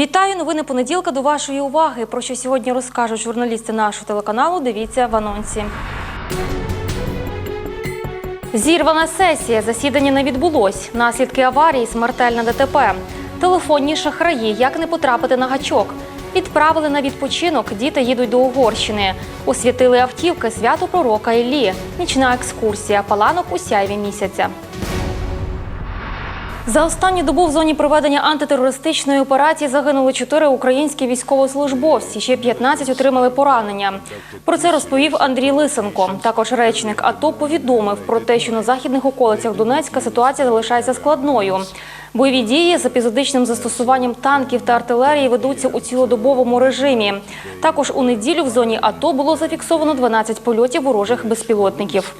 Вітаю! Новини понеділка до вашої уваги. Про що сьогодні розкажуть журналісти нашого телеканалу. Дивіться в анонсі. Зірвана сесія. Засідання не відбулось. Наслідки аварії, смертельне ДТП. Телефонні шахраї. Як не потрапити на гачок? Відправили на відпочинок. Діти їдуть до Угорщини. Освятили автівки свято пророка Іллі. Нічна екскурсія. Паланок у сяйві місяця. За останню добу в зоні проведення антитерористичної операції загинули чотири українські військовослужбовці. Ще 15 отримали поранення. Про це розповів Андрій Лисенко. Також речник АТО повідомив про те, що на західних околицях Донецька ситуація залишається складною. Бойові дії з епізодичним застосуванням танків та артилерії ведуться у цілодобовому режимі. Також у неділю в зоні АТО було зафіксовано 12 польотів ворожих безпілотників.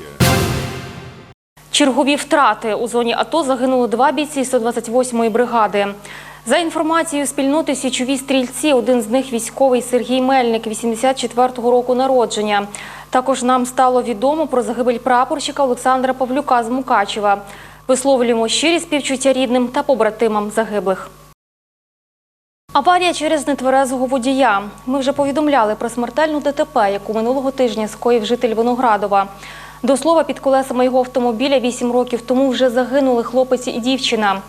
Чергові втрати у зоні АТО загинули два бійці 128-ї бригади. За інформацією спільноти Січові стрільці, один з них військовий Сергій Мельник, 84-го року народження. Також нам стало відомо про загибель прапорщика Олександра Павлюка з Мукачева. Висловлюємо щирі співчуття рідним та побратимам загиблих. Аварія через нетверезого водія. Ми вже повідомляли про смертельну ДТП, яку минулого тижня скоїв житель Виноградова. До слова, під колесами його автомобіля вісім років тому вже загинули хлопець і дівчина.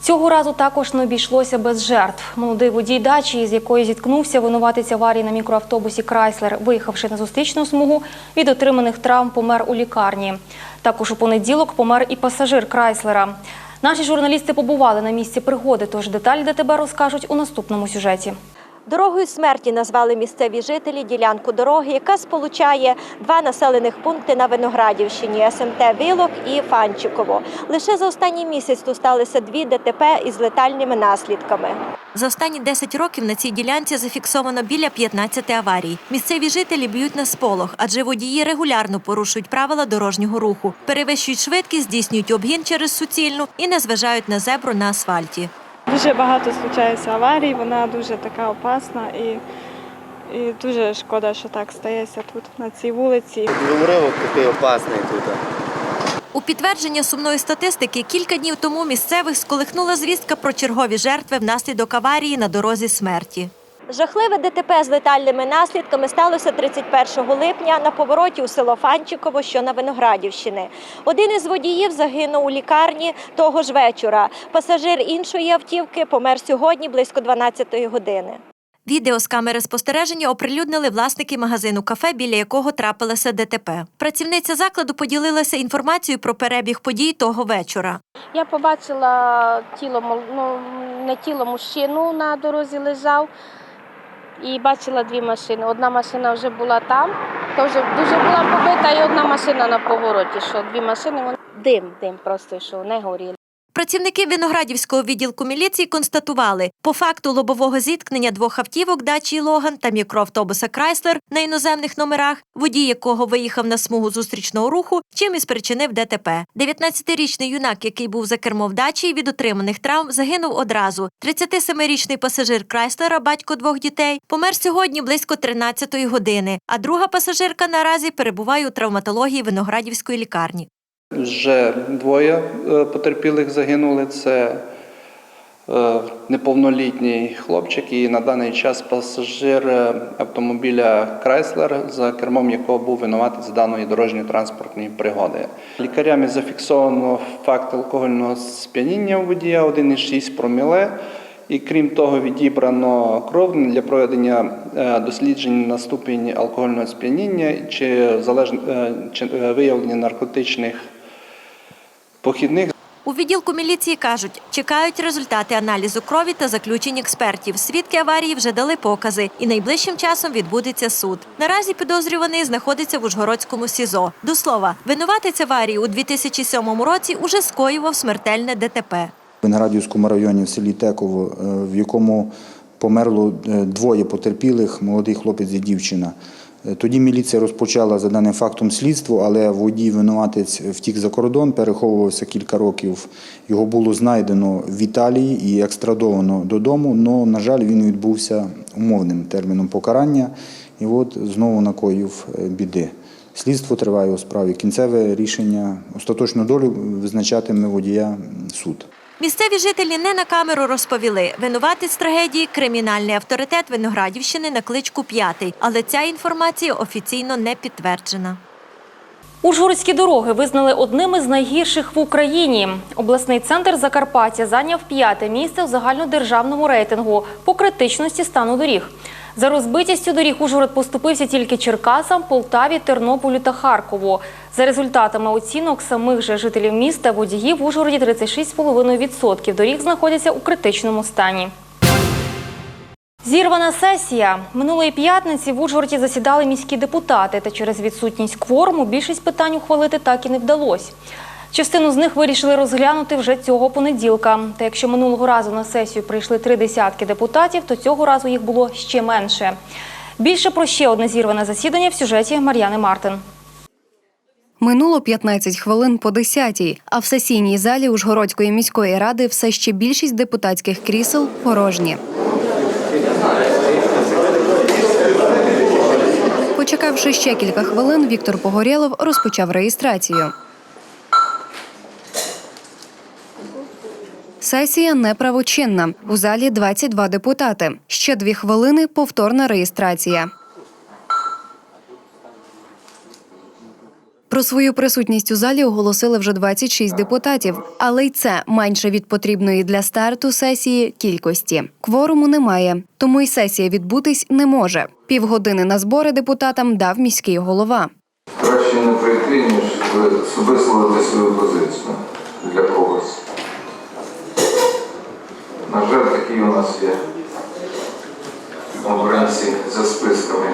Цього разу також не обійшлося без жертв. Молодий водій дачі, з якою зіткнувся винуватець аварії на мікроавтобусі Крайслер, виїхавши на зустрічну смугу, від отриманих травм помер у лікарні. Також у понеділок помер і пасажир Крайслера. Наші журналісти побували на місці пригоди, тож деталі ДТБ розкажуть у наступному сюжеті. Дорогою смерті назвали місцеві жителі ділянку дороги, яка сполучає два населених пункти на Виноградівщині СМТ Вилок і Фанчиково. Лише за останній місяць тут сталися дві ДТП із летальними наслідками. За останні 10 років на цій ділянці зафіксовано біля 15 аварій. Місцеві жителі б'ють на сполох, адже водії регулярно порушують правила дорожнього руху, перевищують швидкість, здійснюють обгін через суцільну і не зважають на зебру на асфальті. Дуже багато случається аварій, вона дуже така опасна і, і дуже шкода, що так стається тут, на цій вулиці. Уривок такий опасний тут. У підтвердження сумної статистики кілька днів тому місцевих сколихнула звістка про чергові жертви внаслідок аварії на дорозі смерті. Жахливе ДТП з летальними наслідками сталося 31 липня на повороті у село Фанчиково, що на Виноградівщини. Один із водіїв загинув у лікарні того ж вечора. Пасажир іншої автівки помер сьогодні близько 12-ї години. Відео з камери спостереження оприлюднили власники магазину кафе, біля якого трапилося ДТП. Працівниця закладу поділилася інформацією про перебіг подій того вечора. Я побачила тіло, ну, не тіло, мужчину на дорозі лежав. І бачила дві машини. Одна машина вже була там, то вже дуже була побита, і одна машина на повороті. Що дві машини, вони дим, дим просто йшов, не горіли. Працівники Виноградівського відділку міліції констатували, по факту лобового зіткнення двох автівок дачі Логан та мікроавтобуса Крайслер на іноземних номерах, водій якого виїхав на смугу зустрічного руху, чим і спричинив ДТП. 19-річний юнак, який був за кермом дачі від отриманих травм, загинув одразу. 37-річний пасажир Крайслера, батько двох дітей, помер сьогодні близько 13-ї години. А друга пасажирка наразі перебуває у травматології Виноградівської лікарні. Вже двоє е, потерпілих загинули. Це е, неповнолітній хлопчик і на даний час пасажир е, автомобіля Крайслер, за кермом якого був винуватець даної дорожньо-транспортної пригоди. Лікарями зафіксовано факт алкогольного сп'яніння у водія 1,6 проміле. І крім того, відібрано кров для проведення досліджень на ступінь алкогольного сп'яніння чи, виявлення наркотичних похідних У відділку міліції кажуть, чекають результати аналізу крові та заключень експертів. Свідки аварії вже дали покази, і найближчим часом відбудеться суд. Наразі підозрюваний знаходиться в Ужгородському СІЗО. До слова, винуватець аварії у 2007 році уже скоював смертельне ДТП. В Виноградівському районі в селі Теково, е, в якому померло е, двоє потерпілих, молодий хлопець і дівчина. Е, Тоді міліція розпочала за даним фактом слідство, але водій винуватець втік за кордон, переховувався кілька років. Його було знайдено в Італії і екстрадовано додому. але, на жаль, він відбувся умовним терміном покарання і от знову накоїв е, біди. Слідство триває у справі. Кінцеве рішення, остаточну долю визначатиме водія суд. Місцеві жителі не на камеру розповіли. Винуватець трагедії кримінальний авторитет Виноградівщини на кличку П'ятий, але ця інформація офіційно не підтверджена. Ужгородські дороги визнали одними з найгірших в Україні. Обласний центр Закарпаття зайняв п'яте місце в загальнодержавному рейтингу по критичності стану доріг. За розбитістю доріг Ужгород поступився тільки Черкасам, Полтаві, Тернополю та Харкову. За результатами оцінок самих же жителів міста водіїв в Ужгороді 36,5% доріг знаходяться у критичному стані. Зірвана сесія. Минулої п'ятниці в Ужгороді засідали міські депутати, та через відсутність кворуму більшість питань ухвалити так і не вдалося. Частину з них вирішили розглянути вже цього понеділка. Та якщо минулого разу на сесію прийшли три десятки депутатів, то цього разу їх було ще менше. Більше про ще одне зірване засідання в сюжеті Мар'яни Мартин. Минуло 15 хвилин по 10-й, а в сесійній залі Ужгородської міської ради все ще більшість депутатських крісел порожні. Почекавши ще кілька хвилин, Віктор Погорєлов розпочав реєстрацію. Сесія неправочинна. У залі 22 депутати. Ще дві хвилини повторна реєстрація. Про свою присутність у залі оголосили вже 26 депутатів, але й це менше від потрібної для старту сесії кількості. Кворуму немає, тому й сесія відбутись не може. Півгодини на збори депутатам дав міський голова. Краще не прийти, ніж висловити свою позицію для когось. На жаль, такі у нас є обранці за списками.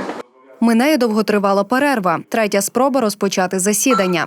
Минає довготривала перерва. Третя спроба розпочати засідання.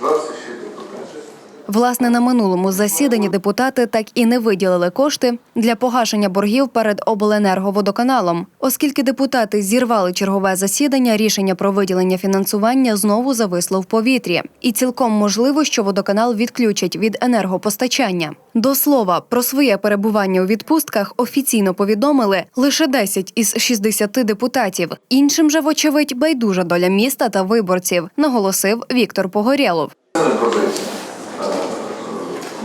26 депутатів. Власне, на минулому засіданні депутати так і не виділили кошти для погашення боргів перед обленерговодоканалом. Оскільки депутати зірвали чергове засідання, рішення про виділення фінансування знову зависло в повітрі, і цілком можливо, що водоканал відключать від енергопостачання. До слова, про своє перебування у відпустках офіційно повідомили лише 10 із 60 депутатів. Іншим же, вочевидь, байдужа доля міста та виборців, наголосив Віктор Погорєлов. Це не позиція. Е,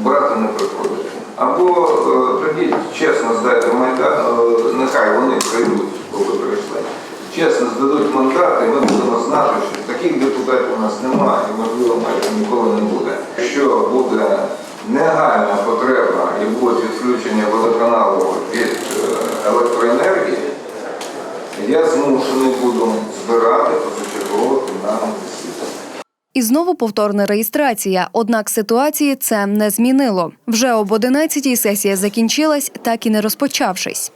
Брати не приходити. Або е, тоді чесно здайте майдан, е, нехай вони прийдуть, коли прийшли. Чесно здадуть мандат, і ми будемо знати, що таких депутатів у нас немає і, можливо, майже ніколи не буде. Якщо буде негайна потреба і буде відключення водоканалу від е, електроенергії, я змушений буду збирати пленарне засідання. І знову повторна реєстрація. Однак ситуації це не змінило. Вже об 11-й сесія закінчилась, так і не розпочавшись.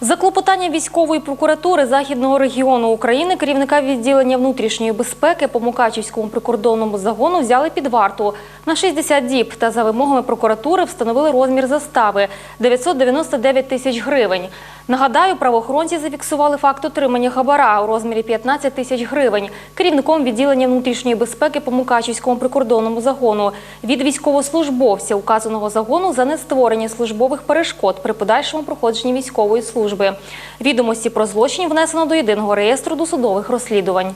За клопотанням військової прокуратури Західного регіону України керівника відділення внутрішньої безпеки по Мукачівському прикордонному загону взяли під варту на 60 діб та за вимогами прокуратури встановили розмір застави 999 тисяч гривень. Нагадаю, правоохоронці зафіксували факт отримання хабара у розмірі 15 тисяч гривень керівником відділення внутрішньої безпеки по Мукачівському прикордонному загону від військовослужбовця указаного загону за нестворення службових перешкод при подальшому проходженні військової служби. Відомості про злочин внесено до єдиного реєстру досудових розслідувань.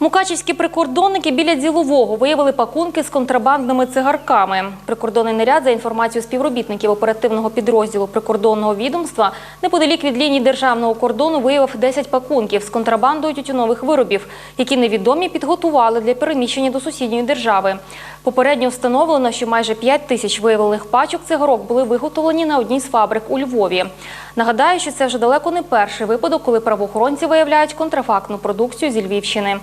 Мукачівські прикордонники біля ділового виявили пакунки з контрабандними цигарками. Прикордонний наряд, за інформацією співробітників оперативного підрозділу прикордонного відомства, неподалік від лінії державного кордону виявив 10 пакунків з контрабандою тютюнових виробів, які невідомі підготували для переміщення до сусідньої держави. Попередньо встановлено, що майже 5 тисяч виявлених пачок цигарок були виготовлені на одній з фабрик у Львові. Нагадаю, що це вже далеко не перший випадок, коли правоохоронці виявляють контрафактну продукцію зі Львівщини.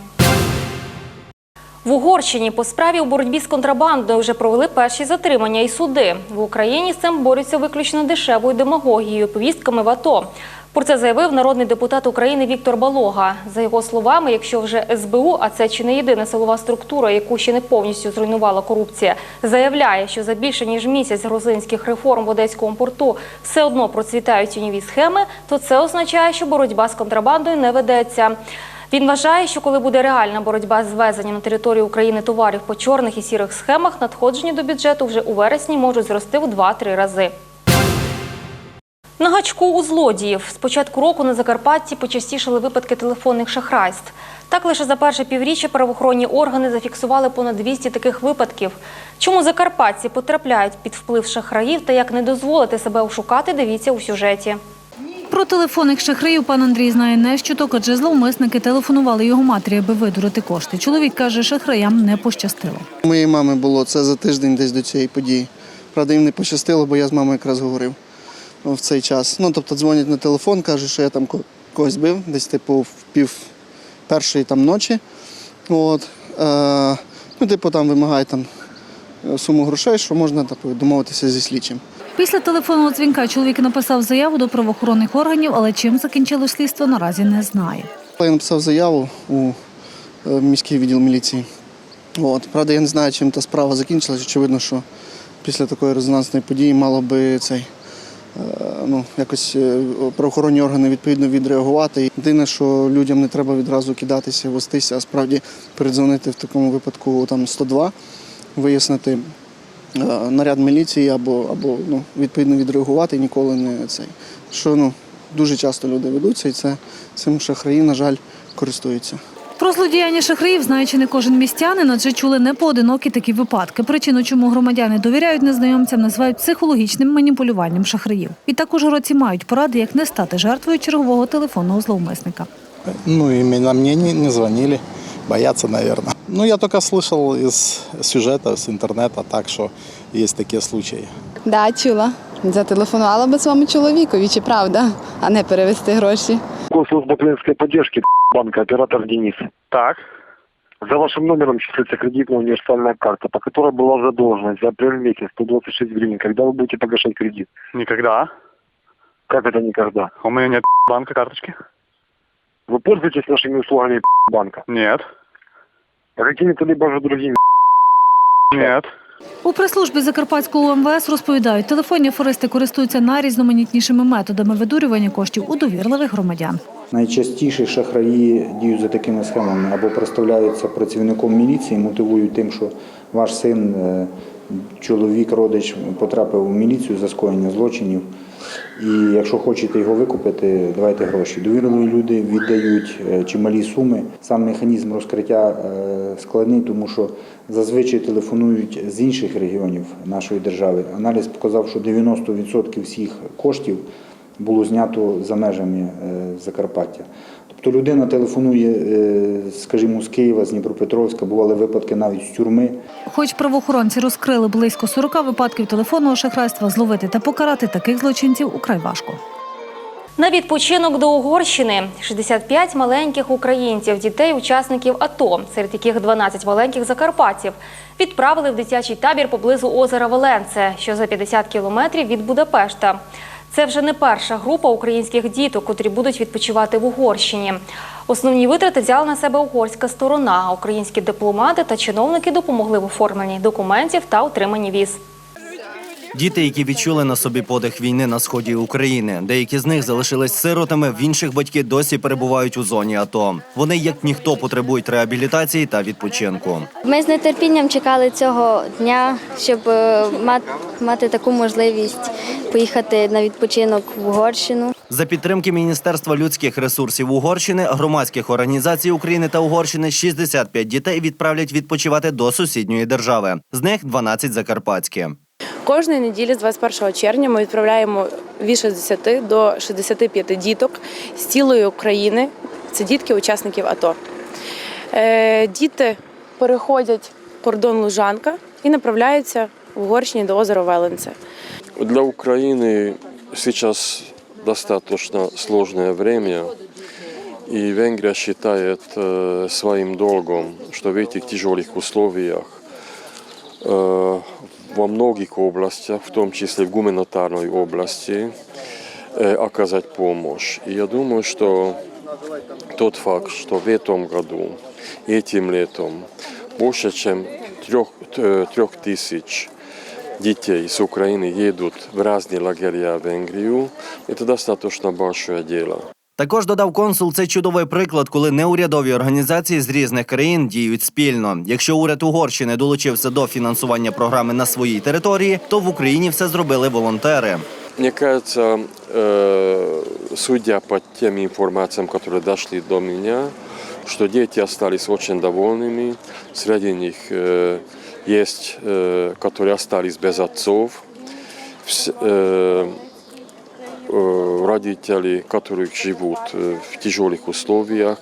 В Угорщині по справі у боротьбі з контрабандою вже провели перші затримання і суди. В Україні з цим борються виключно дешевою демагогією, повістками в АТО. Про це заявив народний депутат України Віктор Балога. За його словами, якщо вже СБУ, а це чи не єдина силова структура, яку ще не повністю зруйнувала корупція, заявляє, що за більше ніж місяць грузинських реформ в Одеському порту все одно процвітають тіньові схеми, то це означає, що боротьба з контрабандою не ведеться. Він вважає, що коли буде реальна боротьба з ввезенням на територію України товарів по чорних і сірих схемах, надходження до бюджету вже у вересні можуть зрости в 2-3 рази. На гачку у злодіїв з початку року на Закарпатті почастішали випадки телефонних шахрайств. Так лише за перше півріччя правоохоронні органи зафіксували понад 200 таких випадків. Чому закарпатці потрапляють під вплив шахраїв та як не дозволити себе ошукати, дивіться у сюжеті. Про телефонних шахраїв пан Андрій знає не щоток, адже зловмисники телефонували його матері, аби видурити кошти. Чоловік каже, шахраям не пощастило. Моєї мами було це за тиждень десь до цієї події. Правда, їм не пощастило, бо я з мамою якраз говорив в цей час. Ну, тобто дзвонять на телефон, кажуть, що я там когось бив, десь типу в пів першої там ночі. От. Е, ну, типу, там вимагають там суму грошей, що можна типу, домовитися зі слідчим. Після телефонного дзвінка чоловік написав заяву до правоохоронних органів, але чим закінчилось слідство, наразі не знає. Я написав заяву у е, міський відділ міліції. От. Правда, я не знаю, чим та справа закінчилась. Очевидно, що після такої резонансної події мало би цей е, ну, якось е, правоохоронні органи відповідно відреагувати. Єдине, що людям не треба відразу кидатися, вестися, а справді передзвонити в такому випадку там 102, вияснити наряд міліції або, або ну, відповідно відреагувати ніколи не цей. Що ну, дуже часто люди ведуться, і це цим шахраї, на жаль, користуються. Про злодіяння шахраїв знає чи не кожен містянин, адже чули непоодинокі такі випадки. Причину, чому громадяни довіряють незнайомцям, називають психологічним маніпулюванням шахраїв. І також городці мають поради, як не стати жертвою чергового телефонного зловмисника. Ну, именно мне не, не звонили. Боятся, наверное. Ну, я только слышал из сюжета, с интернета, так что есть такие случаи. Да, чула. Зателефонувала би своєму чоловікові, чи правда, а не перевести гроші. Госслужба клиентской поддержки банка, оператор Денис. Так. За вашим номером числится кредитная универсальная карта, по которой была задолженность за апрель месяц 126 гривен. Когда вы будете погашать кредит? Никогда. Как это никогда? У меня нет банка карточки. Вы пользуетесь нашими услугами банка? Нет. А какими-то либо же другими? Нет. У прес-службі Закарпатського МВС розповідають, телефонні аферисти користуються найрізноманітнішими методами видурювання коштів у довірливих громадян. Найчастіше шахраї діють за такими схемами або представляються працівником міліції, мотивують тим, що ваш син, е, чоловік, родич потрапив у міліцію за скоєння злочинів. І якщо хочете його викупити, давайте гроші. Довірені люди віддають е, чималі суми. Сам механізм розкриття е, складний, тому що зазвичай телефонують з інших регіонів нашої держави. Аналіз показав, що 90% всіх коштів було знято за межами е, Закарпаття. Тобто людина телефонує, е, скажімо, з Києва, з Дніпропетровська, бували випадки навіть з тюрми. Хоч правоохоронці розкрили близько 40 випадків телефонного шахрайства, зловити та покарати таких злочинців украй важко. На відпочинок до Угорщини 65 маленьких українців, дітей, учасників АТО, серед яких 12 маленьких закарпатців, відправили в дитячий табір поблизу озера Веленце, що за 50 кілометрів від Будапешта. Це вже не перша група українських діток, котрі будуть відпочивати в Угорщині. Основні витрати взяла на себе угорська сторона. Українські дипломати та чиновники допомогли в оформленні документів та отриманні віз. Діти, які відчули на собі подих війни на сході України. Деякі з них залишились сиротами, в інших батьки досі перебувають у зоні АТО. Вони, як ніхто, потребують реабілітації та відпочинку. Ми з нетерпінням чекали цього дня, щоб е, мати таку можливість поїхати на відпочинок в Угорщину. За підтримки Міністерства людських ресурсів Угорщини, громадських організацій України та Угорщини 65 дітей відправлять відпочивати до сусідньої держави. З них 12 закарпатські. Кожної неділі з 21 червня ми відправляємо від 60 до 65 діток з цілої України. Це дітки учасників АТО. Е, Діти переходять кордон Лужанка і направляються в Угорщині до озера Веленце. Для Украины сейчас достаточно сложное время, и Венгрия считает э, своим долгом, что в этих тяжелых условиях э, во многих областях, в том числе в гуманитарной области, э, оказать помощь. И я думаю, что тот факт, что в этом году, этим летом, больше чем трех, э, трех тысяч детей с Украины едут в разные лагеря в Венгрию, это достаточно большое дело. Також додав консул, це чудовий приклад, коли неурядові організації з різних країн діють спільно. Якщо уряд Угорщини долучився до фінансування програми на своїй території, то в Україні все зробили волонтери. мне кажется, э, судя по тем информациям, которые дошли до меня, что дети остались очень довольными. Среди них э, есть, э, которые остались без отцов. Вс- э, э, родители, которые живут э, в тяжелых условиях.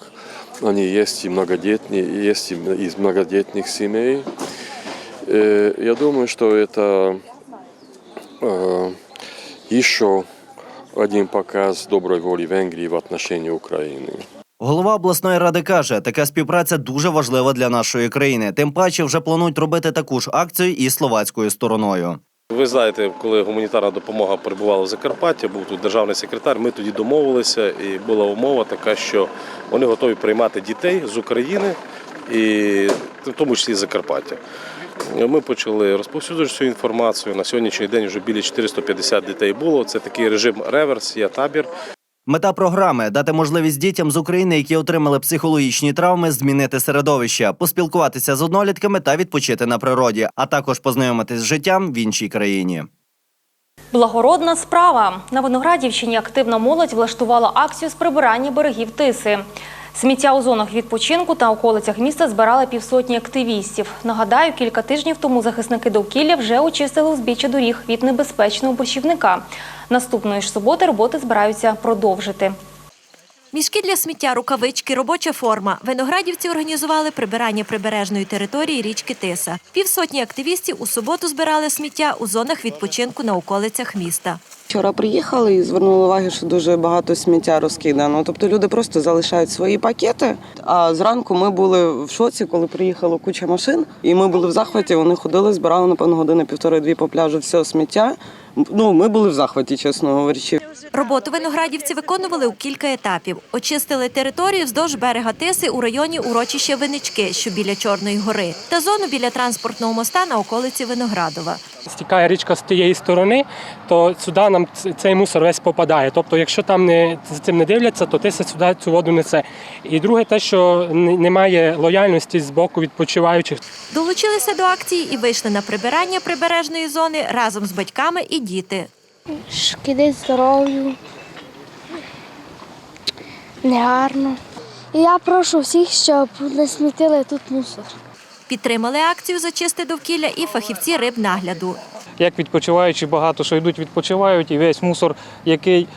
Они есть и многодетные, есть и из многодетных семей. Э, Я думаю, что это э, еще один показ доброй воли Венгрии в отношении Украины. Голова обласної ради каже, така співпраця дуже важлива для нашої країни. Тим паче вже планують робити таку ж акцію і словацькою стороною. Ви знаєте, коли гуманітарна допомога перебувала в Закарпатті, був тут державний секретар. Ми тоді домовилися, і була умова така, що вони готові приймати дітей з України і в тому числі з Закарпаття. Ми почали розповсюджувати цю інформацію. На сьогоднішній день вже біля 450 дітей було. Це такий режим реверс, є табір. Мета програми дати можливість дітям з України, які отримали психологічні травми, змінити середовище, поспілкуватися з однолітками та відпочити на природі, а також познайомитись з життям в іншій країні. Благородна справа на Виноградівщині активна молодь влаштувала акцію з прибирання берегів Тиси. Сміття у зонах відпочинку та околицях міста збирали півсотні активістів. Нагадаю, кілька тижнів тому захисники довкілля вже очистили узбіччя доріг від небезпечного борщівника. Наступної ж суботи роботи збираються продовжити. Мішки для сміття, рукавички, робоча форма. Виноградівці організували прибирання прибережної території річки Тиса. Півсотні активістів у суботу збирали сміття у зонах відпочинку на околицях міста. Вчора приїхали і звернули увагу, що дуже багато сміття розкидано. Тобто люди просто залишають свої пакети. А зранку ми були в шоці, коли приїхала куча машин, і ми були в захваті. Вони ходили, збирали напевно години півтори-дві по пляжу все сміття. Ну ми були в захваті, чесно говорячи. Роботу виноградівці виконували у кілька етапів. Очистили територію вздовж берега Тиси у районі урочища Винички, що біля Чорної гори, та зону біля транспортного моста на околиці Виноградова. стікає річка з тієї сторони, то сюди нам цей мусор весь попадає. Тобто, якщо там не за цим не дивляться, то тиса сюди цю воду несе. І друге, те, що немає лояльності з боку відпочиваючих. Долучилися до акції і вийшли на прибирання прибережної зони разом з батьками і діти. Шкідить здоров'ю. Негарно. І я прошу всіх, щоб не смітили тут мусор. Підтримали акцію «Зачисти довкілля і фахівці рибнагляду. Як відпочиваючі багато що йдуть, відпочивають, і весь мусор, який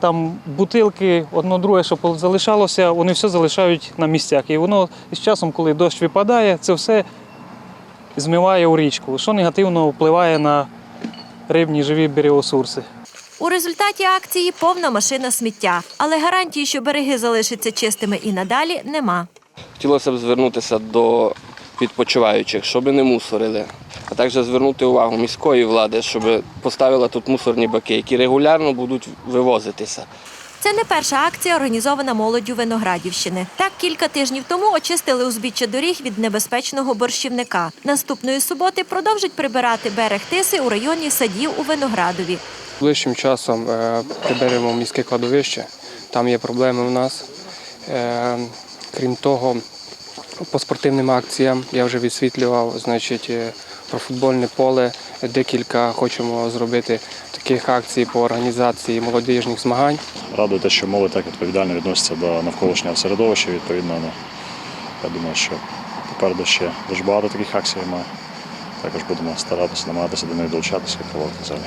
там бутилки, одно друге, що залишалося, вони все залишають на місцях. І воно з часом, коли дощ випадає, це все змиває у річку, що негативно впливає на рибні живі біоресурси. У результаті акції повна машина сміття, але гарантії, що береги залишаться чистими і надалі, нема. Хотілося б звернутися до відпочиваючих, щоб не мусорили, а також звернути увагу міської влади, щоб поставила тут мусорні баки, які регулярно будуть вивозитися. Це не перша акція, організована молоддю Виноградівщини. Так кілька тижнів тому очистили узбіччя доріг від небезпечного борщівника. Наступної суботи продовжать прибирати берег Тиси у районі садів у Виноградові. Ближчим часом е, приберемо міське кладовище. Там є проблеми у нас. Е, Крім того, по спортивним акціям я вже відсвітлював, значить, е, про футбольне поле. Декілька хочемо зробити таких акцій по організації молодіжних змагань. Радує те, що молодь так відповідально відноситься до навколишнього середовища. Відповідно, ну, я думаю, що попереду ще дуже багато таких акцій. Ми також будемо старатися, намагатися до них долучатися і проводити залі.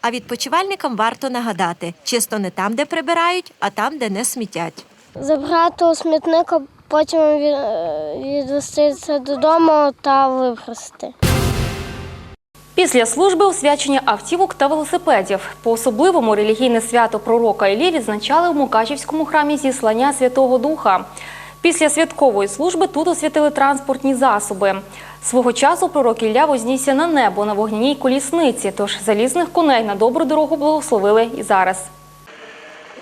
А відпочивальникам варто нагадати: чисто не там, де прибирають, а там, де не смітять. Забрати у смітника, потім ві- відвести це додому та вибросити. Після служби освячення автівок та велосипедів. По особливому релігійне свято пророка Іллі відзначали у Мукачівському храмі зіслання Святого Духа. Після святкової служби тут освятили транспортні засоби. Свого часу пророк Ілля вознісся на небо на вогняній колісниці, тож залізних коней на добру дорогу благословили і зараз.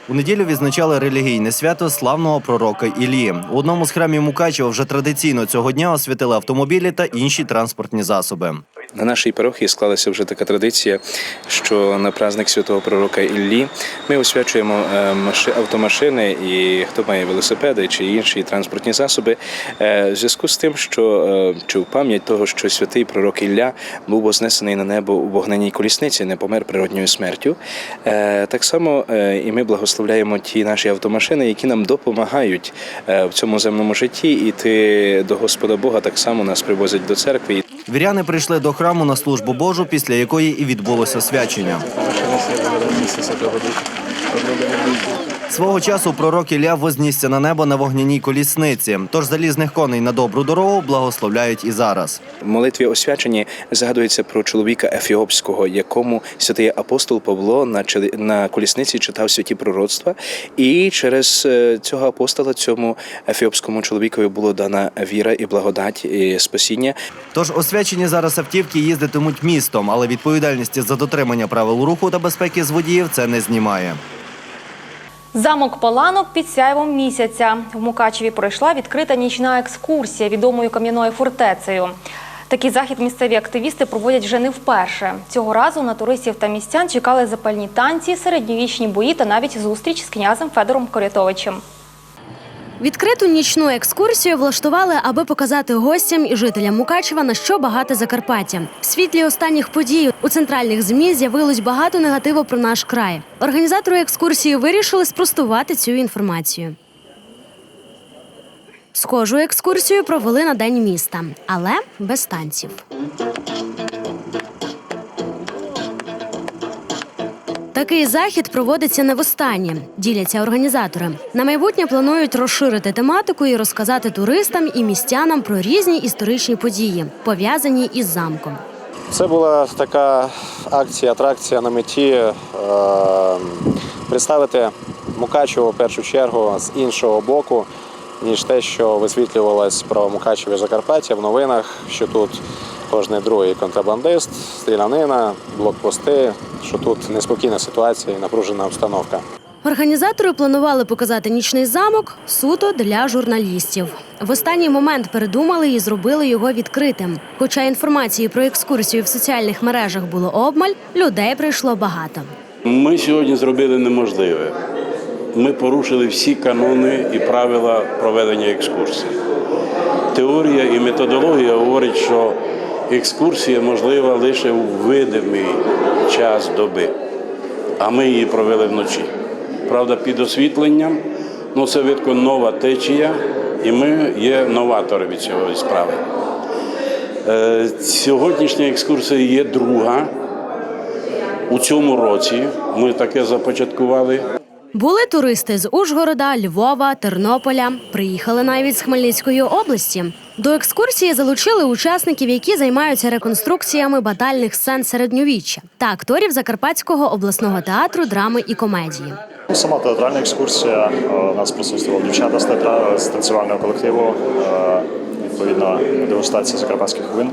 У неділю відзначали релігійне свято славного пророка Іллі. У одному з храмів Мукачева вже традиційно цього дня освятили автомобілі та інші транспортні засоби. На нашій парохії склалася вже така традиція, що на праздник святого пророка Іллі ми освячуємо е, автомашини і хто має велосипеди чи інші транспортні засоби. е, В зв'язку з тим, що е, чи в пам'ять того, що святий пророк Ілля був вознесений на небо у вогненій колісниці, не помер природньою смертю. Так само і ми благословляємо ті наші автомашини, які нам допомагають в цьому земному житті іти до Господа Бога. Так само нас привозять до церкви. Віряни прийшли до храму на службу Божу, після якої і відбулося свячення. Свого часу пророк Ілля вознісся на небо на вогняній колісниці. Тож залізних коней на добру дорогу благословляють і зараз. В молитві освяченні згадується про чоловіка Ефіопського, якому святий апостол Павло на колісниці читав святі пророцтва, і через е, цього апостола цьому ефіопському чоловікові було дана віра і благодать і спасіння. Тож освячені зараз автівки їздитимуть містом, але відповідальності за дотримання правил руху та безпеки з водіїв це не знімає. Замок Паланок під сяйвом місяця. В Мукачеві пройшла відкрита нічна екскурсія відомою кам'яною фортецею. Такий захід місцеві активісти проводять вже не вперше. Цього разу на туристів та містян чекали запальні танці, середньовічні бої та навіть зустріч з князем Федором Корятовичем. Відкриту нічну екскурсію влаштували, аби показати гостям і жителям Мукачева на що багате Закарпаття. В світлі останніх подій у центральних змі з'явилось багато негативу про наш край. Організатори екскурсії вирішили спростувати цю інформацію. Схожу екскурсію провели на день міста, але без танців. Такий захід проводиться не востаннє, діляться організатори. На майбутнє планують розширити тематику і розказати туристам і містянам про різні історичні події, пов'язані із замком. Це була така акція, атракція на меті е, представити Мукачево в першу чергу з іншого боку, ніж те, що висвітлювалось про Мукачево і Закарпаття в новинах, що тут кожний другий контрабандист, стрілянина, блокпости, що тут неспокійна ситуація і напружена обстановка. Організатори планували показати нічний замок суто для журналістів. В останній момент передумали і зробили його відкритим. Хоча інформації про екскурсію в соціальних мережах було обмаль, людей прийшло багато. Ми сьогодні зробили неможливе. Ми порушили всі канони і правила проведення екскурсії. Теорія і методологія говорять, що екскурсія можлива лише у видимий час доби, а ми її провели вночі. Правда, під освітленням, ну це видко нова течія, і ми є новатори від цієї справи. Е, Сьогоднішня екскурсія є друга. У цьому році ми таке започаткували. Були туристи з Ужгорода, Львова, Тернополя. Приїхали навіть з Хмельницької області. До екскурсії залучили учасників, які займаються реконструкціями батальних сцен середньовіччя та акторів Закарпатського обласного театру драми і комедії. Ну, Сама театральна екскурсія. е, нас присутствували дівчата з театра з танцювального колективу. е, Відповідно, дегустація закарпатських вин.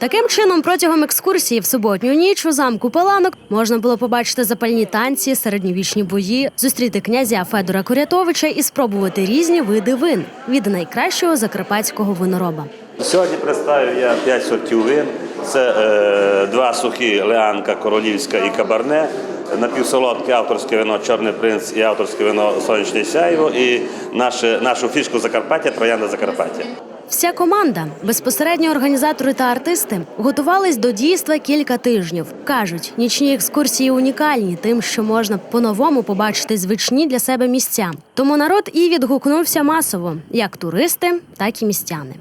Таким чином, протягом екскурсії в суботню ніч у замку Паланок можна було побачити запальні танці, середньовічні бої, зустріти князя Федора Корятовича і спробувати різні види вин від найкращого закарпатського винороба. Сьогодні представив я 5 сортів вин. Це е, два сухі Леанка, Королівська і Кабарне. Напівсолодке авторське вино Чорний принц і авторське вино Сонячне сяйво. І наше, нашу фішку Закарпаття Троянда Закарпаття. Вся команда, безпосередньо організатори та артисти, готувались до дійства кілька тижнів. кажуть, нічні екскурсії унікальні, тим, що можна по-новому побачити звичні для себе місця. Тому народ і відгукнувся масово, як туристи, так і містяни.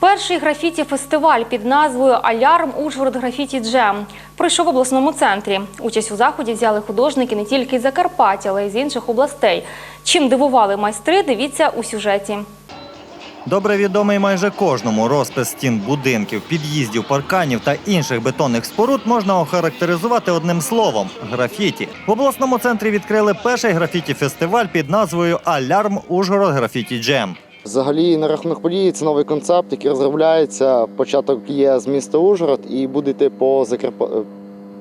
Перший графіті-фестиваль під назвою Алярм Ужгород Графіті Джем пройшов в обласному центрі. Участь у заході взяли художники не тільки з Закарпаття, але й з інших областей. Чим дивували майстри, дивіться у сюжеті. Добре відомий майже кожному розпис стін будинків, під'їздів, парканів та інших бетонних споруд можна охарактеризувати одним словом графіті. В обласному центрі відкрили перший графіті-фестиваль під назвою Алярм Ужгород Графіті Джем. Взагалі, на рахунок події, це новий концепт, який розробляється. Початок є з міста Ужгород і буде йти по, Закарпа...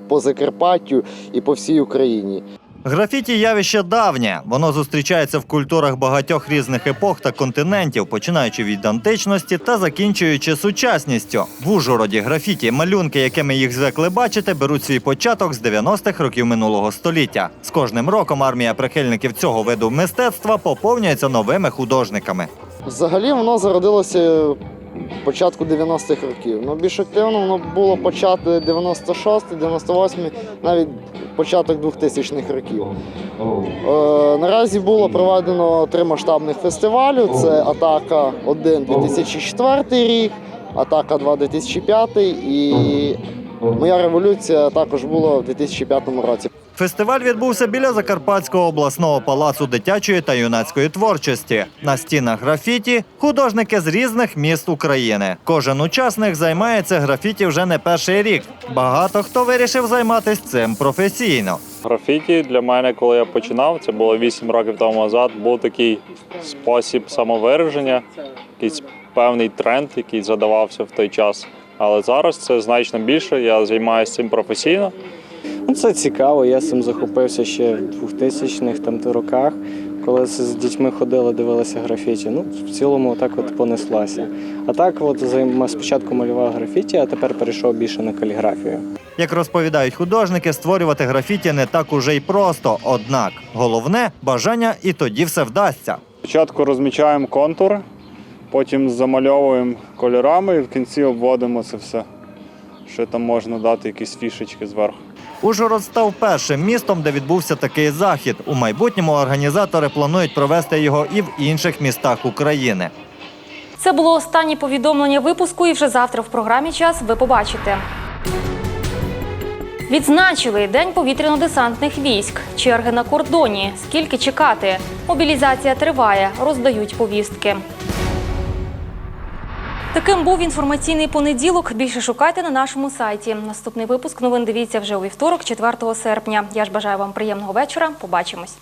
по Закарпаттю і по всій Україні. Графіті явище давнє. Воно зустрічається в культурах багатьох різних епох та континентів, починаючи від античності та закінчуючи сучасністю. В Ужгороді графіті, малюнки, якими їх звикли бачити, беруть свій початок з 90-х років минулого століття. З кожним роком армія прихильників цього виду мистецтва поповнюється новими художниками. Взагалі воно зародилося початку 90-х років. Ну, більш активно воно було почати 96 98 навіть початок 2000-х років. Е, наразі було проведено три масштабних фестивалю: це Атака 1 2004 рік, Атака 2 2005 і Моя революція також була в 2005 році. Фестиваль відбувся біля Закарпатського обласного палацу дитячої та юнацької творчості. На стінах графіті художники з різних міст України. Кожен учасник займається графіті вже не перший рік. Багато хто вирішив займатися цим професійно. Графіті для мене, коли я починав, це було 8 років тому назад, був такий спосіб самовираження, якийсь певний тренд, який задавався в той час. Але зараз це значно більше. Я займаюся цим професійно. Ну, Це цікаво, я цим захопився ще в 2000-х там роках, коли з дітьми ходили, дивилися графіті. Ну, в цілому так от понеслася. А так, от спочатку малював графіті, а тепер перейшов більше на каліграфію. Як розповідають художники, створювати графіті не так уже й просто. Однак головне бажання, і тоді все вдасться. Спочатку розмічаємо контур, потім замальовуємо кольорами і в кінці обводимо це все. Ще там можна дати якісь фішечки зверху. Ужгород став першим містом, де відбувся такий захід. У майбутньому організатори планують провести його і в інших містах України. Це було останнє повідомлення випуску, і вже завтра в програмі час ви побачите. Відзначили День повітряно-десантних військ. Черги на кордоні. Скільки чекати? Мобілізація триває, роздають повістки. Таким був інформаційний понеділок. Більше шукайте на нашому сайті. Наступний випуск новин дивіться вже у вівторок, 4 серпня. Я ж бажаю вам приємного вечора. Побачимось.